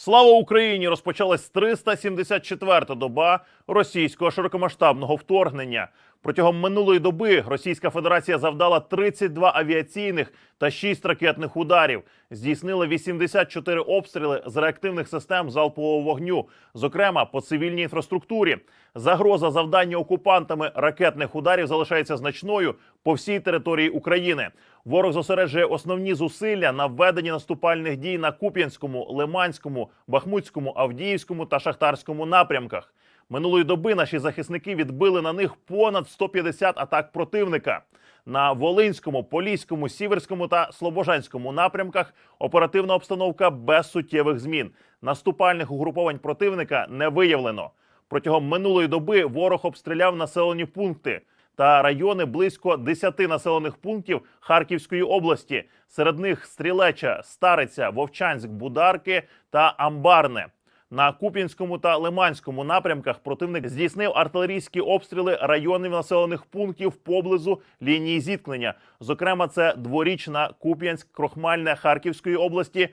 Слава Україні! Розпочалась 374-та доба російського широкомасштабного вторгнення. Протягом минулої доби Російська Федерація завдала 32 авіаційних та 6 ракетних ударів, здійснила 84 обстріли з реактивних систем залпового вогню, зокрема по цивільній інфраструктурі. Загроза завдання окупантами ракетних ударів залишається значною по всій території України. Ворог зосереджує основні зусилля на введенні наступальних дій на Куп'янському, Лиманському, Бахмутському, Авдіївському та Шахтарському напрямках. Минулої доби наші захисники відбили на них понад 150 атак противника. На Волинському, Поліському, Сіверському та Слобожанському напрямках оперативна обстановка без суттєвих змін. Наступальних угруповань противника не виявлено. Протягом минулої доби ворог обстріляв населені пункти та райони близько 10 населених пунктів Харківської області. Серед них Стрілеча, Стариця, Вовчанськ, Бударки та Амбарне. На Куп'янському та Лиманському напрямках противник здійснив артилерійські обстріли районів населених пунктів поблизу лінії зіткнення. Зокрема, це дворічна Куп'янськ, Крохмальне Харківської області,